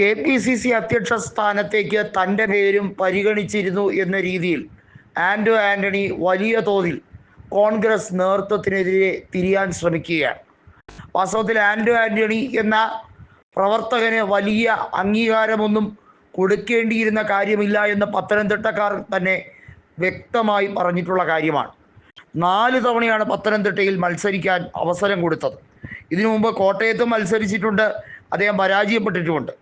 K P C C അധ്യക്ഷ സ്ഥാനത്തേക്ക് തന്റെ പേരും പരിഗണിച്ചിരുന്നു എന്ന രീതിയിൽ ആൻഡോ ആന്റണി വലിയ തോതിൽ കോൺഗ്രസ് നേതൃത്വത്തിനെതിരെ തിരിയാൻ ശ്രമിക്കുകയാണ്. വാസ്തവത്തിൽ ആൻഡോ ആന്റണി എന്ന പ്രവർത്തകന് വലിയ അംഗീകാരമൊന്നും കൊടുക്കേണ്ടിയിരുന്ന കാര്യമില്ല എന്ന് പത്തനംതിട്ടക്കാർ തന്നെ വ്യക്തമായി പറഞ്ഞിട്ടുള്ള കാര്യമാണ്. നാല് തവണയാണ് പത്തനംതിട്ടയിൽ മത്സരിക്കാൻ അവസരം കൊടുത്തത്. ഇതിനു മുമ്പ് കോട്ടയത്തും മത്സരിച്ചിട്ടുണ്ട് അദ്ദേഹം പരാജയപ്പെട്ടിട്ടുമുണ്ട്.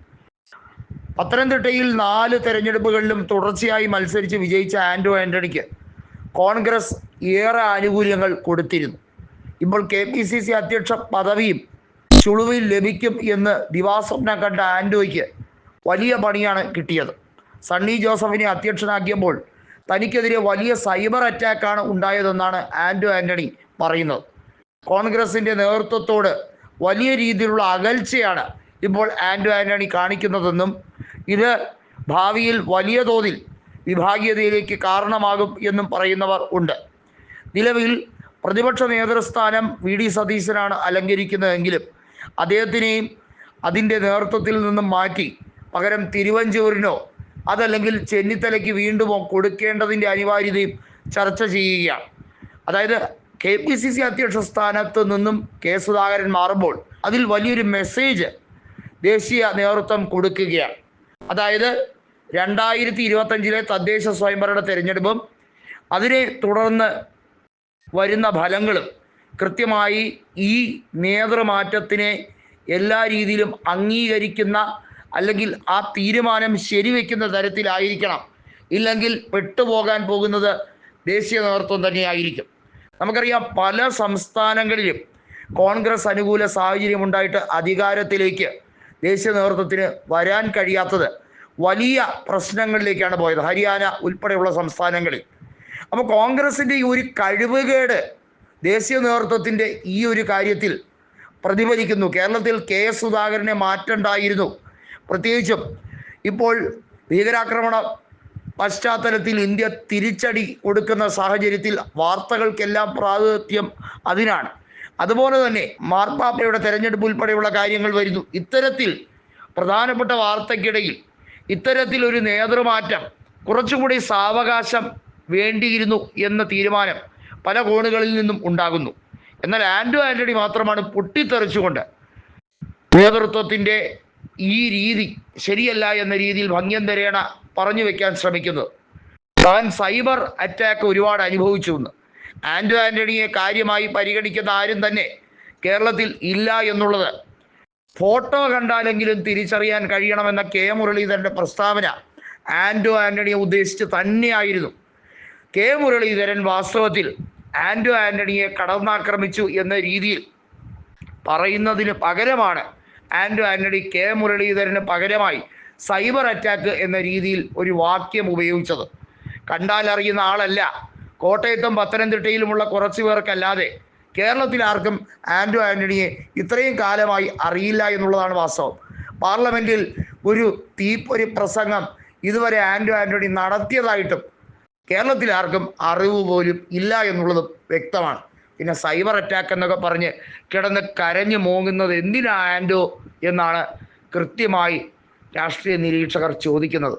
പത്തനംതിട്ടയിൽ നാല് തെരഞ്ഞെടുപ്പുകളിലും തുടർച്ചയായി മത്സരിച്ച് വിജയിച്ച ആൻഡോ ആന്റണിക്ക് കോൺഗ്രസ് ഏറെ ആനുകൂല്യങ്ങൾ കൊടുത്തിരുന്നു. ഇപ്പോൾ കെ പി സി സി അധ്യക്ഷ പദവിയും ചുളുവിൽ ലഭിക്കും എന്ന് ദിവാസ്വപ്നം കണ്ട ആൻഡോയ്ക്ക് വലിയ പണിയാണ് കിട്ടിയത്. സണ്ണി ജോസഫിനെ അധ്യക്ഷനാക്കിയപ്പോൾ തനിക്കെതിരെ വലിയ സൈബർ അറ്റാക്കാണ് ഉണ്ടായതെന്നാണ് ആൻഡോ ആന്റണി പറയുന്നത്. കോൺഗ്രസിന്റെ നേതൃത്വത്തോട് വലിയ രീതിയിലുള്ള അകൽച്ചയാണ് ഇപ്പോൾ ആൻഡോ ആന്റണി കാണിക്കുന്നതെന്നും ഇത് ഭാവിയിൽ വലിയ തോതിൽ വിഭാഗീയതയിലേക്ക് കാരണമാകും എന്നും പറയുന്നവർ ഉണ്ട്. നിലവിൽ പ്രതിപക്ഷ നേതൃസ്ഥാനം വി ഡി സതീശനാണ് അലങ്കരിക്കുന്നതെങ്കിലും അദ്ദേഹത്തിനെയും അതിന്റെ നേതൃത്വത്തിൽ നിന്നും മാറ്റി പകരം തിരുവഞ്ചൂരിനോ അതല്ലെങ്കിൽ ചെന്നിത്തലയ്ക്ക് വീണ്ടുമോ കൊടുക്കേണ്ടതിന്റെ അനിവാര്യതയും ചർച്ച ചെയ്യുകയാണ്. അതായത് കെ പി സി സി അധ്യക്ഷ സ്ഥാനത്ത് നിന്നും കെ സുധാകരൻ മാറുമ്പോൾ അതിൽ വലിയൊരു മെസ്സേജ് ദേശീയ നേതൃത്വം കൊടുക്കുകയാണ്. അതായത് രണ്ടായിരത്തി ഇരുപത്തഞ്ചിലെ തദ്ദേശ സ്വയംഭരണ തെരഞ്ഞെടുപ്പും അതിനെ തുടർന്ന് വരുന്ന ഫലങ്ങളും കൃത്യമായി ഈ നേതൃമാറ്റത്തിനെ എല്ലാ രീതിയിലും അംഗീകരിക്കുന്ന അല്ലെങ്കിൽ ആ തീരുമാനം ശരിവെക്കുന്ന തരത്തിലായിരിക്കണം. ഇല്ലെങ്കിൽ പെട്ടുപോകാൻ പോകുന്നത് ദേശീയ നേതൃത്വം തന്നെയായിരിക്കും. നമുക്കറിയാം പല സംസ്ഥാനങ്ങളിലും കോൺഗ്രസ് അനുകൂല സാഹചര്യം ഉണ്ടായിട്ട് അധികാരത്തിലേക്ക് ദേശീയ നേതൃത്വത്തിന് വരാൻ കഴിയാത്തത് വലിയ പ്രശ്നങ്ങളിലേക്കാണ് പോയത്. ഹരിയാന ഉൾപ്പെടെയുള്ള സംസ്ഥാനങ്ങളിൽ. അപ്പോൾ കോൺഗ്രസിന്റെ ഈ ഒരു കഴിവുകേട് ദേശീയ നേതൃത്വത്തിന്റെ ഈ ഒരു കാര്യത്തിൽ പ്രതിഫലിക്കുന്നു. കേരളത്തിൽ കെ എസ് സുധാകരനെ മാറ്റണ്ടായിരുന്നു. പ്രത്യേകിച്ചും ഇപ്പോൾ ഭീകരാക്രമണ പശ്ചാത്തലത്തിൽ ഇന്ത്യ തിരിച്ചടി കൊടുക്കുന്ന സാഹചര്യത്തിൽ വാർത്തകൾക്കെല്ലാം പ്രാതിനിധ്യം അതിനാണ്. അതുപോലെ തന്നെ മാർപ്പാപ്പയുടെ തെരഞ്ഞെടുപ്പ് ഉൾപ്പെടെയുള്ള കാര്യങ്ങൾ വരുന്നു. ഇത്തരത്തിൽ പ്രധാനപ്പെട്ട വാർത്തയ്ക്കിടയിൽ ഇത്തരത്തിലൊരു നേതൃമാറ്റം കുറച്ചുകൂടി സാവകാശം വേണ്ടിയിരുന്നു എന്ന തീരുമാനം പല കോണുകളിൽ നിന്നും ഉണ്ടാകുന്നു. എന്നാൽ ആൻഡോ ആന്റണി മാത്രമാണ് പൊട്ടിത്തെറിച്ചുകൊണ്ട് നേതൃത്വത്തിന്റെ ഈ രീതി ശരിയല്ല എന്ന രീതിയിൽ ഭംഗ്യം തരേണ പറഞ്ഞു വെക്കാൻ ശ്രമിക്കുന്നത്. താൻ സൈബർ അറ്റാക്ക് ഒരുപാട് അനുഭവിച്ചു എന്ന്. ആൻഡോ ആന്റണിയെ കാര്യമായി പരിഗണിക്കുന്ന ആരും തന്നെ കേരളത്തിൽ ഇല്ല എന്നുള്ളത്. ഫോട്ടോ കണ്ടാലെങ്കിലും തിരിച്ചറിയാൻ കഴിയണമെന്ന കെ മുരളീധരന്റെ പ്രസ്താവന ആൻഡോ ആന്റണിയെ ഉദ്ദേശിച്ച് തന്നെയായിരുന്നു. കെ മുരളീധരൻ വാസ്തവത്തിൽ ആൻഡോ ആന്റണിയെ കടന്നാക്രമിച്ചു എന്ന രീതിയിൽ പറയുന്നതിന് പകരമാണ് ആൻഡോ ആന്റണി കെ മുരളീധരന് പകരമായി സൈബർ അറ്റാക്ക് എന്ന രീതിയിൽ ഒരു വാക്യം ഉപയോഗിച്ചത്. കണ്ടാലറിയുന്ന ആളല്ല കോട്ടയത്തും പത്തനംതിട്ടയിലുമുള്ള കുറച്ച് പേർക്കല്ലാതെ കേരളത്തിൽ ആർക്കും ആൻഡോ ആന്റണിയെ ഇത്രയും കാലമായി അറിയില്ല എന്നുള്ളതാണ് വാസ്തവം. പാർലമെന്റിൽ ഒരു തീപ്പൊരി പ്രസംഗം ഇതുവരെ ആൻഡോ ആന്റണി നടത്തിയതായിട്ടും കേരളത്തിൽ ആർക്കും അറിവ് പോലും ഇല്ല എന്നുള്ളതും വ്യക്തമാണ്. പിന്നെ സൈബർ അറ്റാക്ക് എന്നൊക്കെ പറഞ്ഞ് കിടന്ന് കരഞ്ഞു മോങ്ങുന്നത് എന്തിനാ ആൻഡോ എന്നാണ് കൃത്യമായി രാഷ്ട്രീയ നിരീക്ഷകർ ചോദിക്കുന്നത്.